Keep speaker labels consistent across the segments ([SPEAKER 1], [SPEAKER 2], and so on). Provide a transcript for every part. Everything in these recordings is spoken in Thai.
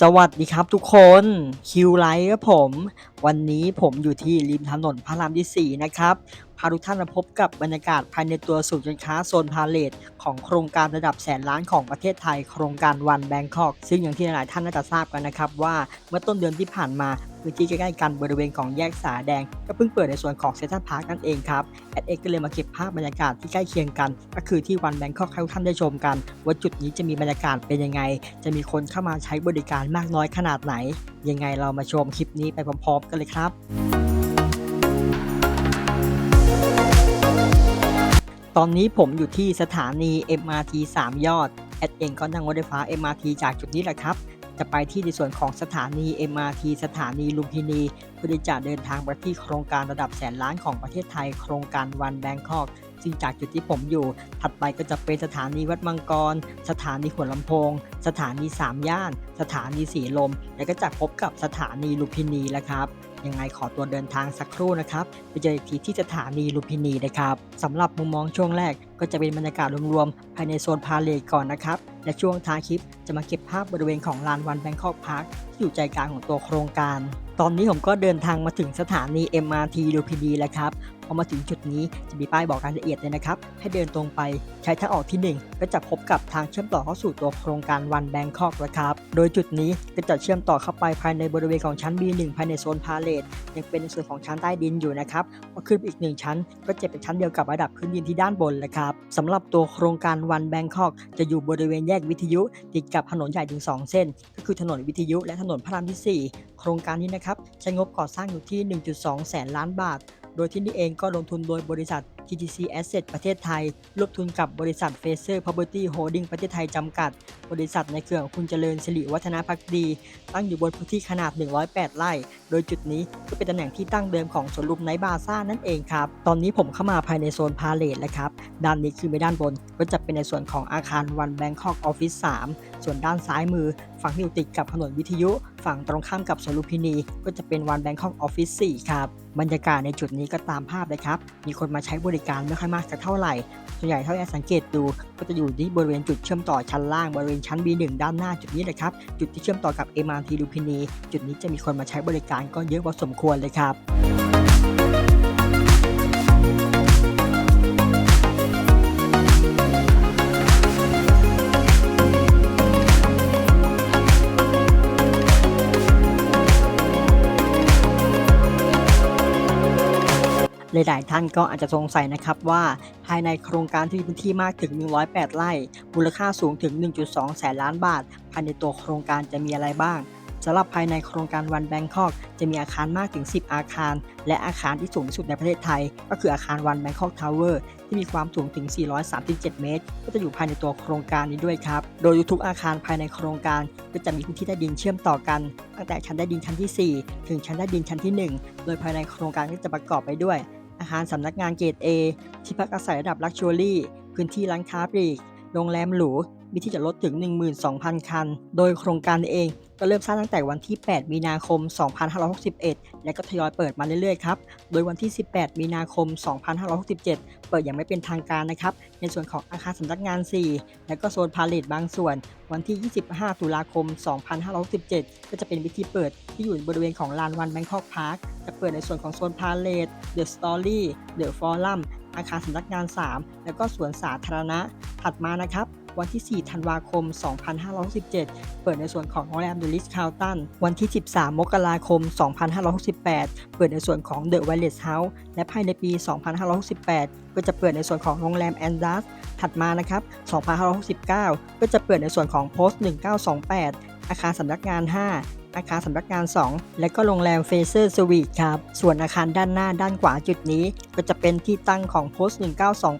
[SPEAKER 1] สวัสดีครับทุกคนคิวไลท์ครับผม วันนี้ผมอยู่ที่ริมถนนพระรามที่ 4 นะครับ พาทุกท่านมาพบกับบรรยากาศภายในตัวศูนย์การค้าโซนพาเลทของโครงการระดับแสนล้านของประเทศไทย โครงการวันแบงคอก ซึ่งอย่างที่หลายท่านน่าจะทราบกันนะครับว่าเมื่อต้นเดือนที่ผ่านมาพื้นที่ใกล้ๆกันบริเวณของแยกสาแดง ก็เพิ่งเปิดในส่วนของเซ็นทรัลพาร์คนั่นเองครับแอดเอ็กก็เลยมาเก็บภาพบรรยากาศที่ใกล้เคียงกัน ก็คือที่วันแบงคอกให้ทุกท่านได้ชมกัน ว่าจุดนี้จะมีบรรยากาศเป็นยังไง จะมีคนเข้ามาใช้บริการมากน้อยขนาดไหน ยังไงเรามาชมคลิปนี้ไปพร้อมๆกันเลยครับ ตอนนี้ผมอยู่ที่สถานี MRT 3 ยอด แอดเองก็นั่งรถไฟฟ้า MRT จากจุดนี้แหละครับ จะไปที่ในส่วนของสถานี MRT สถานีลุมพินีเพื่อจะเดินทางไปที่โครงการระดับแสนล้านของประเทศไทย โครงการวันแบงคอกซึ่งจากจุดที่ผมอยู่ ถัดไปก็จะเป็นสถานีวัดมังกร สถานีหัวลำโพง สถานีสามย่าน สถานีสีลม แล้วก็จะพบกับสถานีลุมพินีแล้วครับ ยังไงขอตัวเดินทางสักครู่นะครับ ไปเจออีกทีที่สถานีลุมพินีนะครับสำหรับมุมมองช่วงแรกก็จะเป็นบรรยากาศรวมๆภายในโซนพาเลทก่อนนะครับ และช่วงท้ายคลิปจะมาเก็บภาพบริเวณของลานวันแบงคอกพาร์คที่อยู่ใจกลางของตัวโครงการ ตอนนี้ผมก็เดินทางมาถึงสถานี MRT ลุมพินีแล้วครับ พอมาถึงจุดนี้จะมีป้ายบอกรายละเอียดเลยนะครับ ให้เดินตรงไปใช้ทางออกที่ 1 ก็จะพบกับทางเชื่อมต่อเข้าสู่ตัวโครงการวันแบงคอกนะครับ โดยจุดนี้ก็จะเชื่อมต่อเข้าไปภายในบริเวณของชั้น B1 ภายในโซนพาเลทยังเป็นในส่วนของชั้นใต้ดินอยู่นะครับพอขึ้นอีกหนึ่งชั้น ก็จะเป็นชั้นเดียวกับระดับพื้นดินที่ด้านบนเลยครับสำหรับตัวโครงการวันแบงคอกจะอยู่บริเวณแยกกวิทยุ ติดกับถนนใหญ่ถึง 2 เส้น ก็คือถนนวิทยุและถนนพระรามที่ 4 โครงการนี้นะครับ ใช้งบก่อสร้างอยู่ที่ 1.2 แสนล้านบาท โดยที่นี่เองก็ลงทุนโดยบริษัท TTC Asset ประเทศไทยร่วมทุนกับบริษัท Fraser Property Holding ประเทศไทยจำกัด บริษัทในเครือของคุณเจริญสิริวัฒนาพักดี ตั้งอยู่บนพื้นที่ขนาด 108 ไร่ โดยจุดนี้ก็เป็นตำแหน่งที่ตั้งเดิมของสวนลุมไนบาซ่านั่นเองครับ ตอนนี้ผมเข้ามาภายในโซนพาเลทแล้วครับ ด้านนี้คือไม่ด้านบนก็จะเป็นในส่วนของอาคารวันแบงคอกออฟฟิศ3ส่วนด้านซ้ายมือ ฝั่งที่อยู่ติดกับถนนวิทยุ ฝั่งตรงข้ามกับสวนลุมพินี ก็จะเป็นวันแบงคอกออฟฟิศ4ครับ บรรยากาศในจุดนี้ก็ตามภาพเลยครับ มีคนมาใช้บริการไม่ค่อยมากสักเท่าไหร่ ส่วนใหญ่เท่าที่สังเกตดู ก็จะอยู่ที่บริเวณจุดเชื่อมต่อชั้นล่างบริเวณชั้น B1 ด้านหน้าจุดนี้เลยครับ จุดที่เชื่อมต่อกับ MRT ลุมพินี จุดนี้จะมีคนมาใช้บริการก็เยอะพอสมควรเลยครับ หลายๆท่านก็อาจจะสงสัยนะครับว่าภายในโครงการที่มีพื้นที่มากถึง 108 ไร่ มูลค่าสูงถึง 1.2 แสนล้านบาท ภายในตัวโครงการจะมีอะไรบ้างสำหรับภายในโครงการวันแบงคอกจะมีอาคารมากถึง 10 อาคาร และอาคารที่สูงที่สุดในประเทศไทย ก็คืออาคารวันแบงคอกทาวเวอร์ที่มีความสูงถึง 437 เมตร ก็จะอยู่ภายในตัวโครงการนี้ด้วยครับ โดยทุกอาคารภายในโครงการก็จะมีพื้นที่ใต้ดินเชื่อมต่อกัน ตั้งแต่ชั้นใต้ดินชั้นที่ 4 ถึงชั้นใต้ดินชั้นที่ 1 โดยภายในโครงการก็จะประกอบไปด้วย อาหารสำนักงานเกรด A ที่พักอาศัยระดับลักชัวรี่ พื้นที่ร้านค้าปลีก โรงแรมหรู มีที่จอดรถถึง 12,000 คัน โดยโครงการเองก็เริ่มสร้างตั้งแต่วันที่ 8 มีนาคม 2561 และก็ทยอยเปิดมาเรื่อยๆ ครับ โดยวันที่ 18 มีนาคม 2567 เปิดอย่างไม่เป็นทางการนะครับ ในส่วนของอาคารสำนักงาน 4 และก็โซนพาเลทบางส่วน วันที่ 25 ตุลาคม 2567 ก็จะเป็นพิธีเปิดที่อยู่บริเวณของลานวันแบงคอกพาร์ค จะเปิดในส่วนของโซนพาเลทเดอะสตอรี่ เดอะฟอรัมอาคารสำนักงาน 3 แล้วก็สวนสาธารณะ ถัดมานะครับ วันที่ 4 ธันวาคม 2567 เปิดในส่วนของโรงแรม The Ritz Carlton วันที่ 13 มกราคม 2568 เปิดในส่วนของเดอะไวเลสเฮาส์ และภายในปี 2568 ก็จะเปิดในส่วนของโรงแรมแอนดัส ถัดมานะครับ 2569 ก็จะเปิดในส่วนของโพสต์1928 อาคารสำนักงาน 5 อาคารสำนักงาน 2 และก็โรงแรมเฟเซอร์สวีทครับ ส่วนอาคารด้านหน้าด้านขวาจุดนี้ ก็จะเป็นที่ตั้งของโพสต์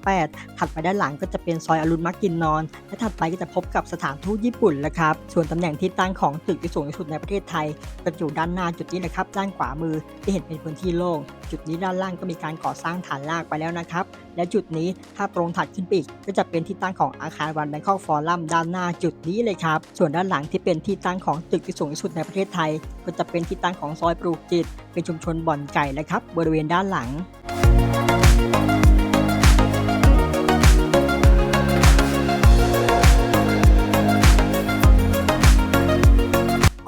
[SPEAKER 1] 1928 ถัดไปด้านหลังก็จะเป็นซอยอรุณมักกินนอน และถัดไปก็จะพบกับสถานทูตญี่ปุ่นแล้วครับ ส่วนตำแหน่งที่ตั้งของตึกที่สูงที่สุดในประเทศไทยก็อยู่ด้านหน้าจุดนี้นะครับ ด้านขวามือที่เห็นเป็นพื้นที่โล่ง จุดนี้ด้านล่างก็มีการก่อสร้างฐานรากไปแล้วนะครับ และจุดนี้ถ้าตรงถัดขึ้นไปอีกก็จะเป็นที่ตั้งของอาคารวันแบงคอกฟอรัมด้านหน้าจุดนี้เลยครับ ส่วนด้านหลังที่เป็นที่ตั้งของตึกที่สูงที่สุดในประเทศไทย ก็จะเป็นที่ตั้งของซอยปลูกจิต เป็นชุมชนบ่อนไก่นะครับบริเวณด้านหลัง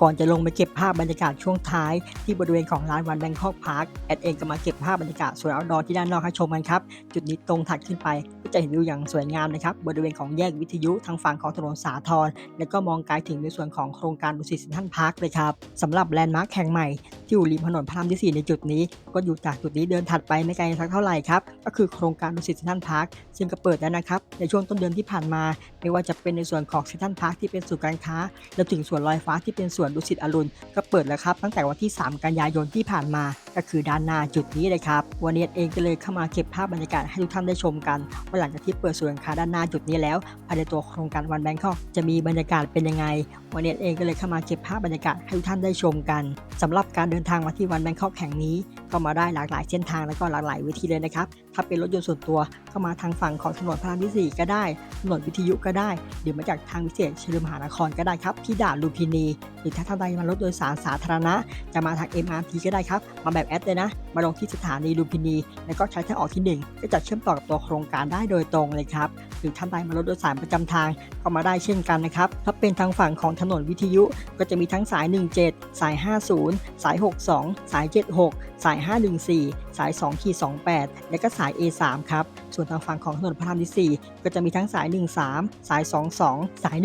[SPEAKER 1] ก่อนจะลงไปเก็บภาพบรรยากาศช่วงท้ายที่บริเวณของร้านวันแบงคอกพาร์คแอดเองก็มาเก็บภาพบรรยากาศสวยเอาดอที่ด้านนอกให้ชมกันครับ จุดนี้ตรงถัดขึ้นไปก็จะเห็นวิวอย่างสวยงามนะครับ บริเวณของแยกวิทยุทางฝั่งของถนนสาทรและก็มองไกลถึงในส่วนของโครงการดุสิตเซนทันพาร์คเลยครับสำหรับแลนด์มาร์คแห่งใหม่ ที่อยู่ริมถนนพระรามที่ 4 ในจุดนี้ ก็อยู่จากจุดนี้เดินถัดไปไม่ไกลสักเท่าไหร่ครับ ก็คือโครงการดุสิตเซนทันพาร์คซึ่งก็เปิดแล้วนะครับ ในช่วงต้นเดือนที่ผ่านมา ไม่ว่าจะเป็นในส่วนของเซนทันพาร์คที่เป็นศูนย์การค้า และถึงสวนลอยฟ้าที่เป็นสวนดุสิตอรุณก็เปิดแล้วครับตั้งแต่วันที่ 3 กันยายนที่ผ่านมา ก็คือด้านหน้าจุดนี้เลยครับวันนี้เองก็เลยเข้ามาเก็บภาพบรรยากาศให้ทุกท่านได้ชมกันว่าหลังจากที่เปิดสวนการค้าด้านหน้าจุดนี้แล้วภายในตัวโครงการวันแบงคอกจะมีบรรยากาศเป็นยังไงวันนี้เองก็เลยเข้ามาเก็บภาพบรรยากาศให้ทุกท่านได้ชมกันสำหรับการเดินทางมาที่วันแบงคอกแห่งนี้ก็มาได้หลากหลายเส้นทางและก็หลากหลายวิธีเลยนะครับ ถ้าเป็นรถยนต์ส่วนตัวก็มาทางฝั่งของถนนพระรามที่ 4 ก็ได้ถนนวิทยุก็ได้หรือมาจากทางพิเศษเฉลิมหานครก็ได้ครับที่ด่านลุมพินี หรือถ้าท่านใดมารถโดยสารสาธารณะ จะมาทาง MRT ก็ได้ครับ มาแบบแอดเลยนะ มาลงที่สถานีลุมพินี แล้วก็ใช้ทางออกที่ 1 ก็จะเชื่อมต่อกับตัวโครงการได้โดยตรงเลยครับหรือท่านใดมารถโดยสารประจำทางก็มาได้เช่นกันนะครับถ้าเป็นทางฝั่งของถนนวิทยุ ก็จะมีทั้งสาย 17 สาย 50 สาย 62 สาย 76 สาย 514 สาย2ขีด28 และก็สาย A3 ครับ ส่วนทางฝั่งของถนนพระรามที่4ก็จะมีทั้งสาย 13 สาย 22 สาย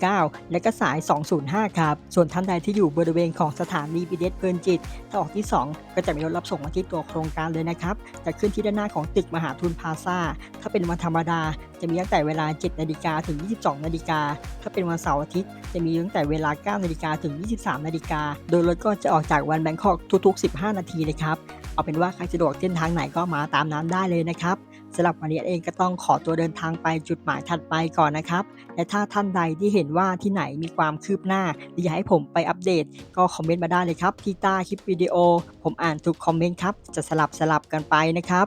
[SPEAKER 1] 149 และก็สาย 205 ครับ ส่วนท่านใดที่อยู่บริเวณของสถานีบีเดสเพลินจิตถ้าออกที่ 2 ก็จะมีรถรับส่งมาที่ตัวโครงการเลยนะครับ จะขึ้นที่ด้านหน้าของตึกมหาทุนพาซาถ้าเป็นวันธรรมดาจะมีตั้งแต่เวลา 7 นาฬิกาถึง 22 นาฬิกา ถ้าเป็นวันเสาร์อาทิตย์ จะมีตั้งแต่เวลา 9 นาฬิกาถึง 23 นาฬิกา โดยรถก็จะออกจากวันแบงคอกทุกๆ 15 นาทีเลยครับ เอาเป็นว่าใครสะดวกเส้นทางไหนก็มาตามนั้นได้เลยนะครับสำหรับวันนี้เองก็ต้องขอตัวเดินทางไปจุดหมายถัดไปก่อนนะครับ และถ้าท่านใดที่เห็นว่าที่ไหนมีความคืบหน้าหรืออยากให้ผมไปอัปเดต ก็คอมเมนต์มาได้เลยครับที่ใต้คลิปวิดีโอ ผมอ่านทุกคอมเมนต์ครับจะสลับสลับกันไปนะครับ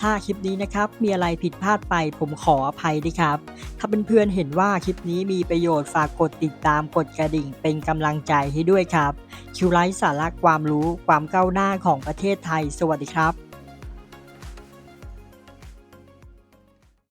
[SPEAKER 1] ถ้าคลิปนี้นะครับมีอะไรผิดพลาดไปผมขออภัยด้วยครับ ถ้าเพื่อนๆเห็นว่าคลิปนี้มีประโยชน์ฝากกดติดตามกดกระดิ่งเป็นกำลังใจให้ด้วยครับคิวไลท์สาระความรู้ความก้าวหน้าของประเทศไทย สวัสดีครับ